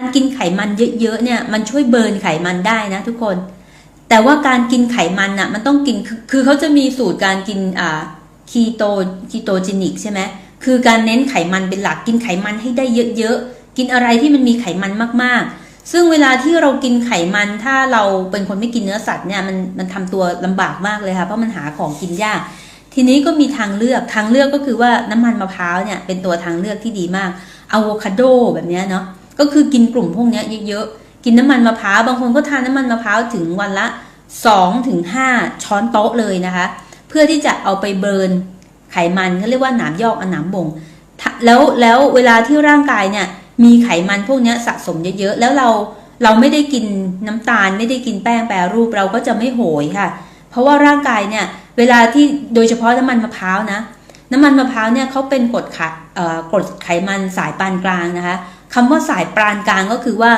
การกินไขมันเยอะๆเนี่ยมันช่วยเบิร์นไขมันได้นะทุกคน แต่ว่าการกินไขมันน่ะมันต้องกินคือคือเขาจะมีสูตรการกินอ่าคีโตคีโตจินิกใช่ไหมคือการเน้นไขมันเป็นหลักกินไขมันให้ได้เยอะๆกินอะไรที่มันมีไขมันมากๆ ซึ่งเวลาที่เรากินไขมันถ้าเราเป็นคนไม่กินเนื้อสัตว์เนี่ยมันมันทำตัวลำบากมากเลยค่ะเพราะมันหาของกินยาก ทีนี้ก็มีทางเลือกทางเลือกก็คือว่าน้ำมันมะพร้าวเนี่ยเป็นตัวทางเลือกที่ดีมากอะโวคาโดแบบเนี้ยเนาะ ก็คือกินกลุ่มพวกนี้เยอะๆ กินน้ำมันมะพร้าว บางคนก็ทานน้ำมันมะพร้าวถึงวันละ2ถึง5ช้อนโต๊ะเลยนะคะ เพื่อที่จะเอาไปเบิร์นไขมันเขาเรียกว่าหนามยอกอหนามบ่งแล้วแล้วเวลาที่ร่างกายเนี่ยมีไขมันพวกนี้สะสมเยอะๆ แล้วเราเราไม่ได้กินน้ำตาล ไม่ได้กินแป้งแปรรูปเราก็จะไม่โหยค่ะ เพราะว่าร่างกายเนี่ยเวลาที่โดยเฉพาะน้ำมันมะพร้าวนะ น้ำมันมะพร้าวเนี่ยเขาเป็นกรดไข่กรดไขมันสายปานกลางนะคะคำว่าสายปานกลางก็คือว่า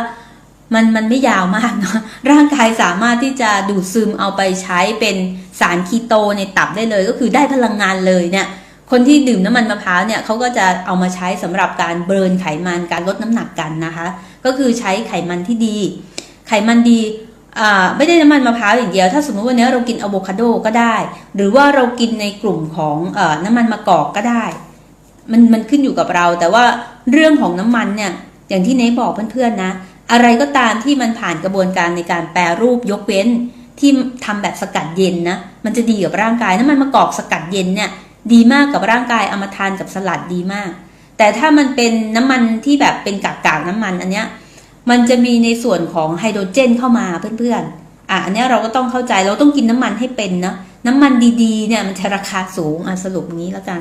มันมันไม่ยาวมากเนาะร่างกายสามารถที่จะดูดซึมเอาไปใช้เป็นสารคีโตในตับได้เลย ก็คือได้พลังงานเลยเนี่ยคนที่ดื่มน้ำมันมะพร้าวเนี่ยเขาก็จะเอามาใช้สำหรับการเบิร์นไขมันการลดน้ำหนักกันนะคะ ก็คือใช้ไขมันที่ดี ไขมันดี ไม่ได้น้ำมันมะพร้าวอย่างเดียว ถ้าสมมติวันนี้เรากินอะโวคาโดก็ได้ หรือว่าเรากินในกลุ่มของอน้ำมันมะกอกก็ได้ มันมันขึ้นอยู่กับเรา แต่ว่าเรื่องของน้ำมันเนี่ยอย่างที่เนยบอกเพื่อนๆนะ อะไรก็ตามที่มันผ่านกระบวนการในการแปรรูปยกเว้นที่ทำแบบสกัดเย็นนะ มันจะดีกับร่างกายน้ำมันมะกอกสกัดเย็นเนี่ยดีมากกับร่างกายเอามาทานกับสลัดดีมาก แต่ถ้ามันเป็นน้ำมันที่แบบเป็นกากๆน้ำมันอันเนี้ย มันจะมีในส่วนของไฮโดรเจนเข้ามาเพื่อนๆ อะอันนี้เราก็ต้องเข้าใจเราต้องกินน้ำมันให้เป็นนะ น้ำมันดีๆเนี่ยมันจะราคาสูงอะสรุปงี้แล้วกัน